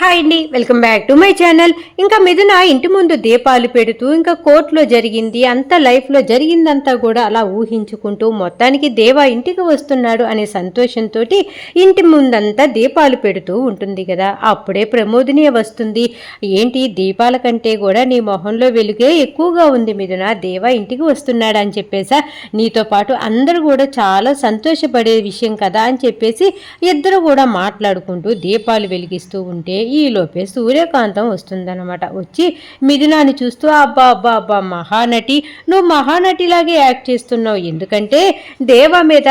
Hi అండి welcome back to my channel. ఇంకా మిథున ఇంటి ముందు దీపాలు పెడుతూ ఇంకా కోర్టులో జరిగింది అంత లైఫ్లో జరిగిందంతా కూడా అలా ఊహించుకుంటూ మొత్తానికి దేవా ఇంటికి వస్తున్నాడు అనే సంతోషంతో ఇంటి ముందంతా దీపాలు పెడుతూ ఉంటుంది కదా. అప్పుడే ప్రమోదిని వస్తుంది. ఏంటి దీపాల కంటే కూడా నీ మొహంలో వెలుగే ఎక్కువగా ఉంది మిథున. దేవా ఇంటికి వస్తున్నాడు అని చెప్పేసా? నీతో పాటు అందరూ కూడా చాలా సంతోషపడే విషయం కదా అని చెప్పేసి ఇద్దరు కూడా మాట్లాడుకుంటూ దీపాలు వెలిగిస్తూ ఉంటే ఈలోపే సూర్యకాంతం వస్తుందన్నమాట. వచ్చి మిథునాన్ని చూస్తూ అబ్బా అబ్బా అబ్బా మహానటి నువ్వు మహానటిలాగే యాక్ట్ చేస్తున్నావు. ఎందుకంటే దేవ మీద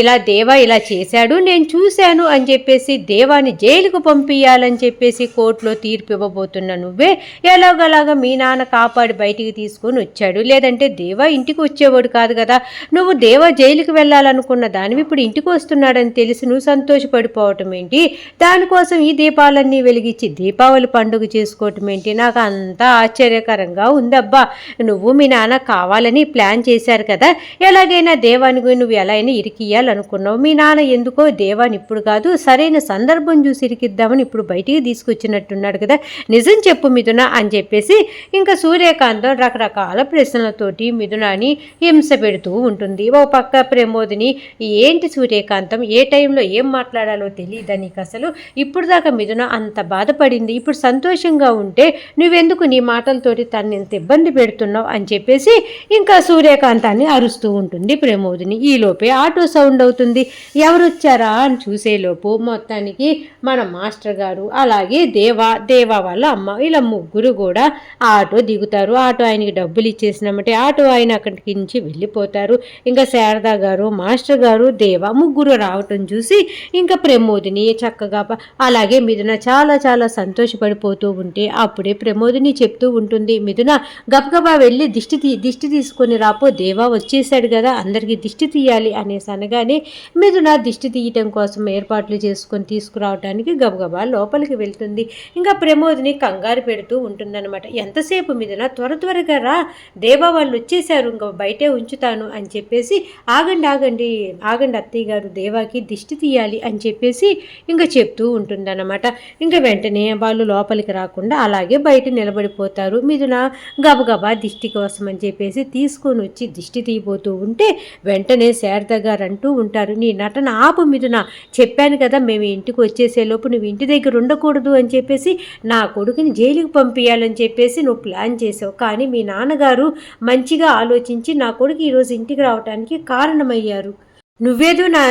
ఇలా దేవ ఇలా చేశాడు నేను చూశాను అని చెప్పేసి దేవాన్ని జైలుకు పంపించాలని చెప్పేసి కోర్టులో తీర్పు ఇవ్వబోతున్న నువ్వే ఎలాగలాగా మీ నాన్న కాపాడి బయటికి తీసుకొని వచ్చాడు. లేదంటే దేవ ఇంటికి వచ్చేవాడు కాదు కదా. నువ్వు దేవ జైలుకి వెళ్ళాలనుకున్న దానివి ఇప్పుడు ఇంటికి వస్తున్నాడని తెలిసి నువ్వు సంతోషపడిపోవటం ఏంటి? దానికోసం ఈ దీపాలన్నీ వెలిగించి దీపావళి పండుగ చేసుకోవటం ఏంటి? నాకు అంతా ఆశ్చర్యకరంగా ఉందబ్బా. నువ్వు మీ నాన్న కావాలని ప్లాన్ చేశారు కదా. ఎలాగైనా దేవానికి నువ్వు ఎలా అయినా ఇరికియ్యాలనుకున్నావు. మీ నాన్న ఎందుకో దేవాని ఇప్పుడు కాదు సరైన సందర్భం చూసి ఇరికిద్దామని ఇప్పుడు బయటికి తీసుకొచ్చినట్టున్నాడు కదా. నిజం చెప్పు మిథున అని చెప్పేసి ఇంకా సూర్యకాంతం రకరకాల ప్రశ్నలతోటి మిథునాని హింస పెడుతూ ఉంటుంది. ఓ పక్క ప్రమోదిని ఏంటి సూర్యకాంతం? ఏ టైంలో ఏం మాట్లాడాలో తెలియదా నీకు అసలు? ఇప్పుడు దాకా మిథున అంత బాధపడింది. ఇప్పుడు సంతోషంగా ఉంటే నువ్వెందుకు నీ మాటలతోటి తను ఇంత ఇబ్బంది పెడుతున్నావు అని చెప్పేసి ఇంకా సూర్యకాంతాన్ని అరుస్తూ ఉంటుంది ప్రమోదిని. ఈలోపే ఆటో సౌండ్ అవుతుంది. ఎవరు వచ్చారా అని చూసేలోపు మొత్తానికి మన మాస్టర్ గారు అలాగే దేవా దేవా వాళ్ళ అమ్మ ఇలా ముగ్గురు కూడా ఆటో దిగుతారు. ఆటో ఆయనకి డబ్బులు ఇచ్చేసినామంటే ఆటో ఆయన అక్కడికి నుంచి వెళ్ళిపోతారు. ఇంకా శారదా గారు మాస్టర్ గారు దేవా ముగ్గురు రావటం చూసి ఇంకా ప్రమోదిని చక్కగా అలాగే మిథున చాలా చాలా సంతోషపడిపోతూ ఉంటే అప్పుడే ప్రమోదిని చెప్తూ ఉంటుంది మిథున గబగబా వెళ్ళి దిష్టి తీ దిష్టి తీసుకొని రాపో దేవా వచ్చేసాడు కదా అందరికీ దిష్టి తీయాలి అనేసి అనగానే మిథున దిష్టి తీయటం కోసం ఏర్పాట్లు చేసుకొని తీసుకురావడానికి గబగబా లోపలికి వెళ్తుంది. ఇంకా ప్రమోదిని కంగారు పెడుతూ ఉంటుందన్నమాట. ఎంతసేపు మిథున త్వర త్వరగా రా దేవా వాళ్ళు వచ్చేసారు ఇంకా బయటే ఉంచుతాను అని చెప్పేసి ఆగండి ఆగండి ఆగండి అత్తయ్య గారు దేవాకి దిష్టి తీయాలి అని చెప్పేసి ఇంకా చెప్తూ ఉంటుందన్నమాట. ఇంకా వెంటనే వాళ్ళు లోపలికి రాకుండా అలాగే బయట నిలబడిపోతారు. మిథున గబగబా దిష్టి కోసం అని చెప్పేసి తీసుకొని వచ్చి దిష్టి తీయబోతూ ఉంటే వెంటనే శారద గారు అంటూ ఉంటారు నీ నటన ఆపు మిథున చెప్పాను కదా మేము ఇంటికి వచ్చేసేలోపు నువ్వు ఇంటి దగ్గర ఉండకూడదు అని చెప్పేసి నా కొడుకుని జైలుకి పంపించాలని చెప్పేసి నువ్వు ప్లాన్ చేసావు. కానీ మీ నాన్నగారు మంచిగా ఆలోచించి నా కొడుకు ఈరోజు ఇంటికి రావడానికి కారణమయ్యారు. నువ్వేదో నా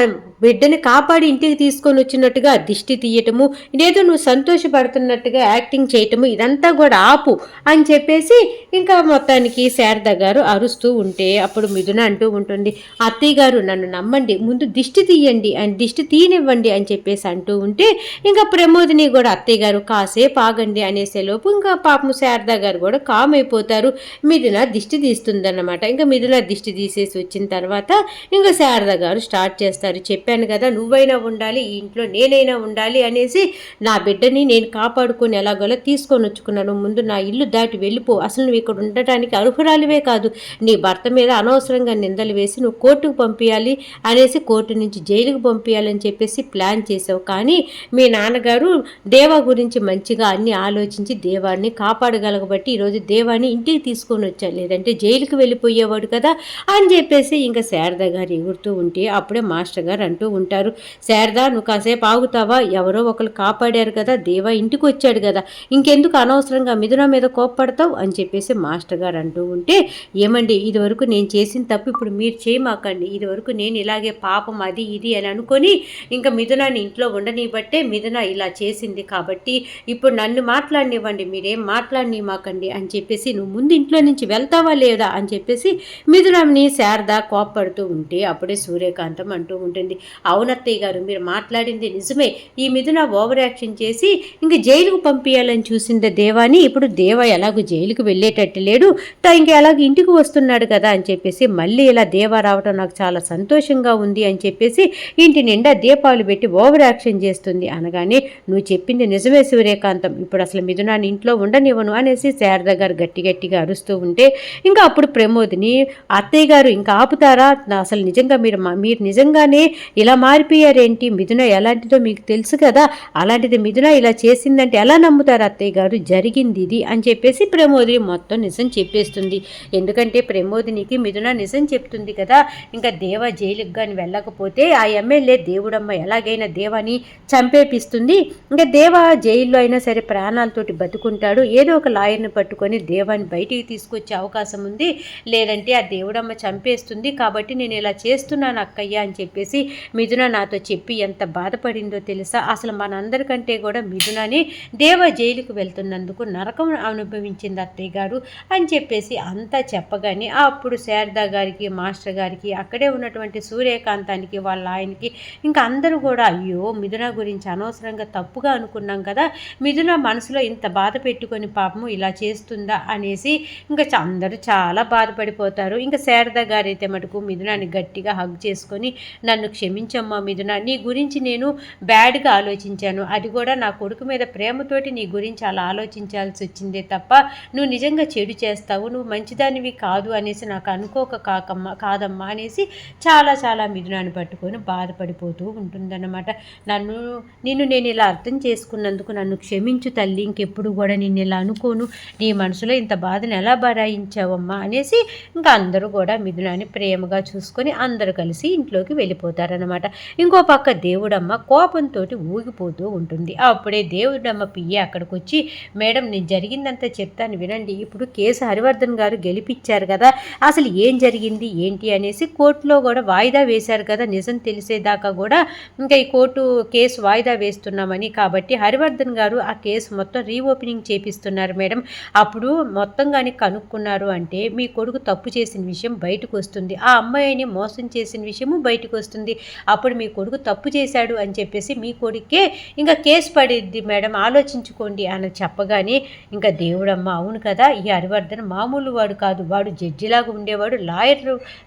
బిడ్డని కాపాడి ఇంటికి తీసుకొని వచ్చినట్టుగా దిష్టి తీయటము ఇదేదో నువ్వు సంతోషపడుతున్నట్టుగా యాక్టింగ్ చేయటము ఇదంతా కూడా ఆపు అని చెప్పేసి ఇంకా మొత్తానికి శారద గారు అరుస్తూ ఉంటే అప్పుడు మిథున అంటూ ఉంటుంది అత్తయ్య గారు నన్ను నమ్మండి ముందు దిష్టి తీయండి అని దిష్టి తీయనివ్వండి అని చెప్పేసి అంటూ ఉంటే ఇంకా ప్రమోదిని కూడా అత్తయ్య గారు కాసేపు ఆగండి అనేసేలోపు ఇంకా పాపం శారద గారు కూడా కామ్ అయిపోతారు. మిథున దిష్టి తీస్తుందన్నమాట. ఇంకా మిథున దిష్టి తీసేసి వచ్చిన తర్వాత ఇంకా శారద గారు స్టార్ట్ చేస్తారు. చెప్పాను కదా నువ్వైనా ఉండాలి ఈ ఇంట్లో నేనైనా ఉండాలి అనేసి నా బిడ్డని నేను కాపాడుకొని ఎలాగోలా తీసుకొని వచ్చుకున్నాను. ముందు నా ఇల్లు దాటి వెళ్ళిపో. అసలు నువ్వు ఇక్కడ ఉండటానికి అర్హురాలివే కాదు. నీ భర్త మీద అనవసరంగా నిందలు వేసి నువ్వు కోర్టుకు పంపించాలి అనేసి కోర్టు నుంచి జైలుకు పంపించాలని చెప్పేసి ప్లాన్ చేసావు కానీ మీ నాన్నగారు దేవా గురించి మంచిగా అన్ని ఆలోచించి దేవాన్ని కాపాడగలగబట్టి ఈరోజు దేవాన్ని ఇంటికి తీసుకొని వచ్చాను లేదంటే జైలుకి వెళ్ళిపోయేవాడు కదా అని చెప్పేసి ఇంకా శారద గారు ఎగురుతూ ఉంటే అప్పుడే మాస్టర్ గారు అంటూ ఉంటారు శారదా నువ్వు కాసేపు ఆగుతావా? ఎవరో ఒకరు కాపాడారు కదా దేవా ఇంటికి వచ్చాడు కదా ఇంకెందుకు అనవసరంగా మిథున మీద కోప్పడతావు? అని చెప్పేసి మాస్టర్ గారు అంటూ ఉంటే ఏమండి ఇదివరకు నేను చేసిన తప్పు ఇప్పుడు మీరు చేయమాకండి. ఇదివరకు నేను ఇలాగే పాపం అది ఇది అని అనుకొని ఇంకా మిథునాన్ని ఇంట్లో ఉండనివ్వట్టే మిథున ఇలా చేసింది కాబట్టి ఇప్పుడు నన్ను మాట్లాడినివ్వండి మీరేం మాట్లాడనివ్వకండి అని చెప్పేసి నువ్వు ముందు ఇంట్లో నుంచి వెళ్తావా లేదా? అని చెప్పేసి మిథునాన్ని శారద కోప్పడుతూ ఉంటే అప్పుడే సూర్య సూర్యకాంతం అంటూ ఉంటుంది. అవునత్తయ్య గారు మీరు మాట్లాడింది నిజమే. ఈ మిథున ఓవర్ యాక్షన్ చేసి ఇంక జైలుకు పంపించాలని చూసింది దేవాని. ఇప్పుడు దేవ ఎలాగో జైలుకు వెళ్ళేటట్టు లేడు. తా ఇంక ఎలాగో ఇంటికి వస్తున్నాడు కదా అని చెప్పేసి మళ్ళీ ఇలా దేవ రావటం నాకు చాలా సంతోషంగా ఉంది అని చెప్పేసి ఇంటి నిండా దీపాలు పెట్టి ఓవర్ యాక్షన్ చేస్తుంది. అనగానే నువ్వు చెప్పింది నిజమే సూర్యకాంతం. ఇప్పుడు అసలు మిథునాన్ని ఇంట్లో ఉండనివ్వను అనేసి శారద గారు గట్టి గట్టిగా అరుస్తూ ఉంటే ఇంకా అప్పుడు ప్రమోద్ని అత్తయ్య గారు ఇంకా ఆపుతారా? అసలు నిజంగా మీరు మా- మీరు నిజంగానే ఇలా మారిపోయారేంటి? మిథున ఎలాంటిదో మీకు తెలుసు కదా. అలాంటిది మిథున ఇలా చేసిందంటే ఎలా నమ్ముతారు అత్తయ్య గారు? జరిగింది ఇది అని చెప్పేసి ప్రమోదిని మొత్తం నిజం చెప్పేస్తుంది. ఎందుకంటే ప్రమోదినికి మిథున నిజం చెప్తుంది కదా. ఇంకా దేవ జైలుకి కానీ వెళ్ళకపోతే ఆ ఎమ్మెల్యే దేవుడమ్మ ఎలాగైనా దేవాని చంపేపిస్తుంది. ఇంకా దేవ జైల్లో అయినా సరే ప్రాణాలతోటి బతుకుంటాడు. ఏదో ఒక లాయర్ని పట్టుకొని దేవాన్ని బయటికి తీసుకొచ్చే అవకాశం ఉంది. లేదంటే ఆ దేవుడమ్మ చంపేస్తుంది. కాబట్టి నేను ఇలా చేస్తున్నాను అక్కయ్య అని చెప్పేసి మిథున నాతో చెప్పి ఎంత బాధపడిందో తెలుసా? అసలు మనందరికంటే కూడా మిథునని దేవ జైలుకు వెళ్తున్నందుకు నరకం అనుభవించింది అత్తయ్య గారు అని చెప్పేసి అంతా చెప్పగానే అప్పుడు శారదా గారికి మాస్టర్ గారికి అక్కడే ఉన్నటువంటి సూర్యకాంతానికి వాళ్ళ ఆయనకి ఇంకా అందరూ కూడా అయ్యో మిథున గురించి అనవసరంగా తప్పుగా అనుకున్నాం కదా మిథున మనసులో ఇంత బాధ పెట్టుకొని పాపము ఇలా చేస్తుందా అనేసి ఇంకా అందరూ చాలా బాధపడిపోతారు. ఇంకా శారదా గారైతే మటుకు మిథునాన్ని గట్టిగా హగ్ చేసుకొని నన్ను క్షమించమ్మా మిథున. నీ గురించి నేను బ్యాడ్గా ఆలోచించాను. అది కూడా నా కొడుకు మీద ప్రేమతోటి నీ గురించి అలా ఆలోచించాల్సి వచ్చిందే తప్ప నువ్వు నిజంగా చెడు చేస్తావు. నువ్వు మంచిదానివి కాదు అనేసి నాకు అనుకోక కాకమ్మా కాదమ్మా అనేసి చాలా చాలా మిథునాన్ని పట్టుకొని బాధపడిపోతూ ఉంటుందన్నమాట. నన్ను నిన్ను నేను ఇలా అర్థం చేసుకున్నందుకు నన్ను క్షమించు తల్లి. ఇంకెప్పుడు కూడా నిన్ను ఇలా అనుకోను. నీ మనసులో ఇంత బాధను ఎలా బరాయించావమ్మా అనేసి ఇంకా అందరూ కూడా మిథునాన్ని ప్రేమగా చూసుకొని అందరూ కలిసి ఇంట్లోకి వెళ్ళిపోతారనమాట ఇంకో పక్క దేవుడమ్మ కోపంతో ఊగిపోతూ ఉంటుంది. అప్పుడే దేవుడమ్మ పియ్య అక్కడికి వచ్చి మేడం నేను జరిగిందంతా చెప్తాను వినండి. ఇప్పుడు కేసు హరివర్ధన్ గారు గెలిపించారు కదా అసలు ఏం జరిగింది ఏంటి అనేసి కోర్టులో కూడా వాయిదా వేశారు కదా నిజం తెలిసేదాకా కూడా ఇంకా ఈ కోర్టు కేసు వాయిదా వేస్తున్నామని. కాబట్టి హరివర్ధన్ గారు ఆ కేసు మొత్తం రీఓపెనింగ్ చేపిస్తున్నారు మేడం. అప్పుడు మొత్తం కానీ కనుక్కున్నారు అంటే మీ కొడుకు తప్పు చేసిన విషయం బయటకు వస్తుంది. ఆ అమ్మాయిని మోసం చేసిన విషయం విషయము బయటకు వస్తుంది అప్పుడు మీ కొడుకు తప్పు చేశాడు అని చెప్పేసి మీ కొడుకే ఇంకా కేసు పడిద్ది మేడం ఆలోచించుకోండి అని చెప్పగానే ఇంకా దేవుడమ్మ అవును కదా ఈ హరివర్ధన్ మామూలు వాడు కాదు. వాడు జడ్జిలాగా ఉండేవాడు లాయర్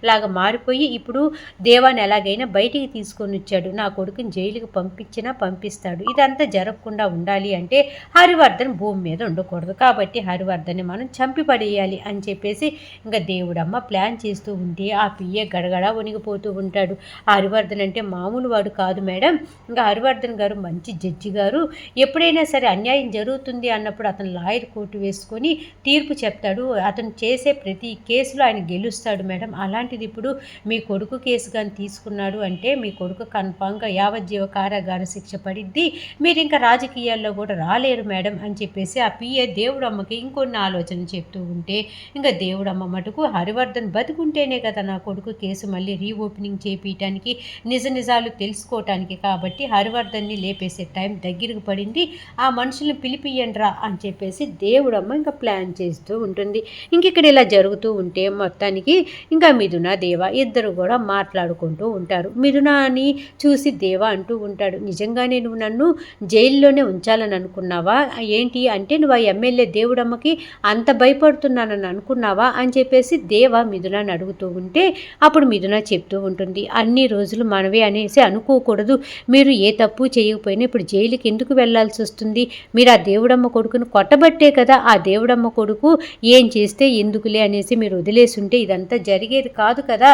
లాగా మారిపోయి ఇప్పుడు దేవాన్ని ఎలాగైనా బయటికి తీసుకొని వచ్చాడు. నా కొడుకుని జైలుకి పంపించినా పంపిస్తాడు. ఇదంతా జరగకుండా ఉండాలి అంటే హరివర్ధన్ భూమి మీద ఉండకూడదు. కాబట్టి హరివర్ధన్ని మనం చంపి పడేయాలి అని చెప్పేసి ఇంకా దేవుడమ్మ ప్లాన్ చేస్తూ ఉంటే ఆ పియ్య గడగడ వణిగిపోతూ ఉంటాడు. ఆ హరివర్ధన్ అంటే మామూలు వాడు కాదు మేడం. ఇంకా హరివర్ధన్ గారు మంచి జడ్జి గారు. ఎప్పుడైనా సరే అన్యాయం జరుగుతుంది అన్నప్పుడు అతను లాయర్ కోర్టు వేసుకొని తీర్పు చెప్తాడు. అతను చేసే ప్రతి కేసులో ఆయన గెలుస్తాడు మేడం. అలాంటిది ఇప్పుడు మీ కొడుకు కేసు కానీ తీసుకున్నాడు అంటే మీ కొడుకు కన్ఫామ్గా యావజ్జీవ కారాగార శిక్ష పడిద్ది. మీరు ఇంకా రాజకీయాల్లో కూడా రాలేరు మేడం అని చెప్పేసి ఆ పిఏ దేవుడమ్మకి ఇంకొన్ని ఆలోచన చెప్తూ ఉంటే ఇంకా దేవుడమ్మ మటుకు హరివర్ధన్ బతుకుంటేనే కదా నా కొడుకు కేసు మళ్ళీ రీఓపెనింగ్ చేపించడానికి నిజ నిజాలు తెలుసుకోవటానికి కాబట్టి హరివర్ధన్ని లేపేసే టైం దగ్గరకు పడింది. ఆ మనుషుల్ని పిలిపియండ్రా అని చెప్పేసి దేవుడమ్మ ఇంకా ప్లాన్ చేస్తూ ఉంటుంది. ఇంక ఇక్కడ ఇలా జరుగుతూ ఉంటే మొత్తానికి ఇంకా మిథున దేవ ఇద్దరు కూడా మాట్లాడుకుంటూ ఉంటారు. మిథున అని చూసి దేవ అంటూ ఉంటాడు నిజంగానే నువ్వు నన్ను జైల్లోనే ఉంచాలని అనుకున్నావా? ఏంటి అంటే నువ్వు ఆ ఎమ్మెల్యే దేవుడమ్మకి అంత భయపడుతున్నానని అనుకున్నావా? అని చెప్పేసి దేవ మిథునని అడుగుతూ ఉంటే అప్పుడు మిథున చెప్తూ ఉంటుంది ఉంటుంది. అన్ని రోజులు మనవే అనేసి అనుకోకూడదు. మీరు ఏ తప్పు చేయకపోయినా ఇప్పుడు జైలుకి ఎందుకు వెళ్ళాల్సి వస్తుంది? మీరు ఆ దేవుడమ్మ కొడుకును కొట్టబట్టే కదా ఆ దేవుడమ్మ కొడుకు ఏం చేస్తే ఎందుకులే అనేసి మీరు వదిలేసి ఉంటే ఇదంతా జరిగేది కాదు కదా.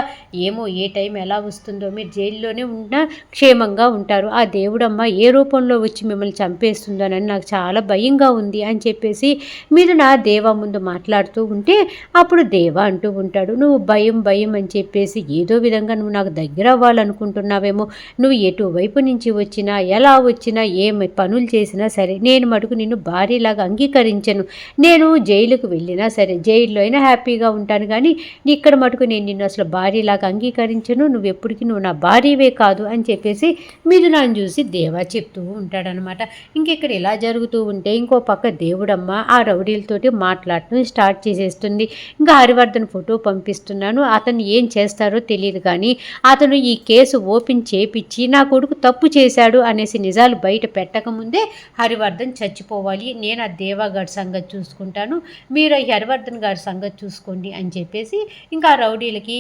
ఏమో ఏ టైం ఎలా వస్తుందో మీరు జైల్లోనే ఉన్నా క్షేమంగా ఉంటారు. ఆ దేవుడమ్మ ఏ రూపంలో వచ్చి మిమ్మల్ని చంపేస్తుందోనని నాకు చాలా భయంగా ఉంది అని చెప్పేసి మీరు నా దేవ ముందు మాట్లాడుతూ ఉంటే అప్పుడు దేవ అంటూ ఉంటాడు. నువ్వు భయం భయం అని చెప్పేసి ఏదో విధంగా నువ్వు నాకు దగ్గర అవ్వాలనుకుంటున్నావేమో నువ్వు ఎటువైపు నుంచి వచ్చినా ఎలా వచ్చినా ఏమి పనులు చేసినా సరే నేను మటుకు నిన్ను భార్యలాగా అంగీకరించను. నేను జైలుకు వెళ్ళినా సరే జైల్లో అయినా హ్యాపీగా ఉంటాను కానీ ఇక్కడ మటుకు నేను నిన్ను అసలు భార్యలాగా అంగీకరించను. నువ్వు ఎప్పటికీ నువ్వు నా భార్యవే కాదు అని చెప్పేసి మీరు నన్ను చూసి దేవా చెప్తూ ఉంటాడనమాట ఇంకెక్కడ ఇలా జరుగుతూ ఉంటే ఇంకో పక్క దేవుడమ్మ ఆ రౌడీలతోటి మాట్లాడటం స్టార్ట్ చేసేస్తుంది. ఇంకా హరివర్ధన్ ఫోటో పంపిస్తున్నాను. అతను ఏం చేస్తారో తెలియదు కానీ అతను ఈ కేసు ఓపెన్ చేపించి నా కొడుకు తప్పు చేశాడు అనేసి నిజాలు బయట పెట్టకముందే హరివర్ధన్ చచ్చిపోవాలి. నేను ఆ దేవాగాడి సంగతి చూసుకుంటాను. మీరు ఈ హరివర్ధన్ గారి సంగతి చూసుకోండి అని చెప్పేసి ఇంకా రౌడీలకి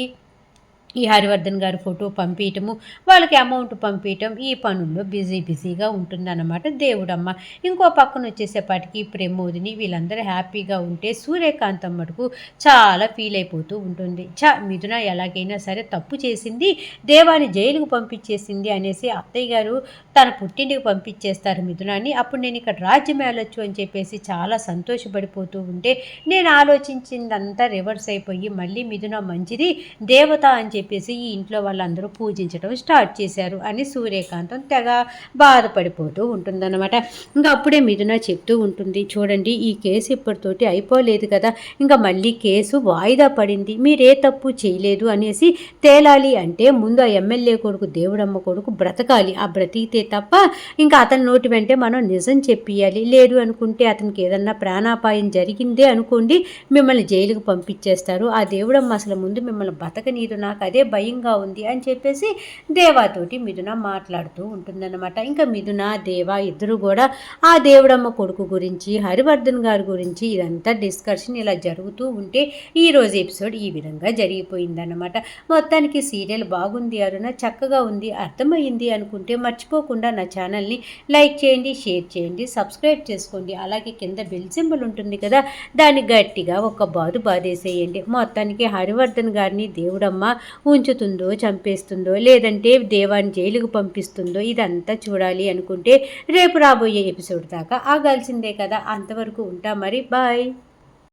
ఈ హరివర్ధన్ గారి ఫోటో పంపించటము వాళ్ళకి అమౌంట్ పంపించటం ఈ పనుల్లో బిజీ బిజీగా ఉంటుందన్నమాట దేవుడమ్మ. ఇంకో పక్కన వచ్చేసేపాటికి ప్రమోదిని వీళ్ళందరూ హ్యాపీగా ఉంటే సూర్యకాంతం మటుకు చాలా ఫీల్ అయిపోతూ ఉంటుంది. చ మిథున ఎలాగైనా సరే తప్పు చేసింది దేవాన్ని జైలుకు పంపించేసింది అనేసి అత్తయ్య గారు తన పుట్టింటికి పంపించేస్తారు మిథునాన్ని. అప్పుడు నేను ఇక్కడ రాజ్యం వెళ్ళొచ్చు అని చెప్పేసి చాలా సంతోషపడిపోతూ ఉంటే నేను ఆలోచించిందంతా రివర్స్ అయిపోయి మళ్ళీ మిథున మంచిది దేవత అని చెప్పేసి ఈ ఇంట్లో వాళ్ళందరూ పూజించడం స్టార్ట్ చేశారు అని సూర్యకాంతం తెగ బాధపడిపోతూ ఉంటుందన్నమాట. ఇంకా అప్పుడే మిథున చెప్తూ ఉంటుంది చూడండి ఈ కేసు ఇప్పటితోటి అయిపోలేదు కదా ఇంకా మళ్ళీ కేసు వాయిదా పడింది మీరే తప్పు చేయలేదు అనేసి తేలాలి అంటే ముందు ఆ ఎమ్మెల్యే కొడుకు దేవుడమ్మ కొడుకు బ్రతకాలి. ఆ బ్రతికితే తప్ప ఇంకా అతని నోటి వెంటే మనం నిజం చెప్పియాలి లేదు అనుకుంటే అతనికి ఏదన్నా ప్రాణాపాయం జరిగిందే అనుకోండి మిమ్మల్ని జైలుకు పంపించేస్తారు. ఆ దేవుడమ్మ అసలు ముందు మిమ్మల్ని బతకనీదు నాకు అదే భయంగా ఉంది అని చెప్పేసి దేవాతోటి మిథున మాట్లాడుతూ ఉంటుందన్నమాట. ఇంకా మిథున దేవ ఇద్దరు కూడా ఆ దేవుడమ్మ కొడుకు గురించి హరివర్ధన్ గారి గురించి ఇదంతా డిస్కషన్ ఇలా జరుగుతూ ఉంటే ఈ రోజు ఎపిసోడ్ ఈ విధంగా జరిగిపోయిందన్నమాట. మొత్తానికి సీరియల్ బాగుంది అరుణ చక్కగా ఉంది అర్థమైంది అనుకుంటే మర్చిపోకుండా నా ఛానల్ని లైక్ చేయండి షేర్ చేయండి సబ్స్క్రైబ్ చేసుకోండి. అలాగే కింద బెల్ సింబల్ ఉంటుంది కదా దాన్ని గట్టిగా ఒక బాదు బాధేసేయండి మొత్తానికి హరివర్ధన్ గారిని దేవుడమ్మ ఉంచుతుందో చంపేస్తుందో లేదంటే దేవాన్ని జైలుకు పంపిస్తుందో ఇదంతా చూడాలి అనుకుంటే రేపు రాబోయే ఎపిసోడ్ దాకా ఆగాల్సిందే కదా. అంతవరకు ఉంటా మరి. బాయ్.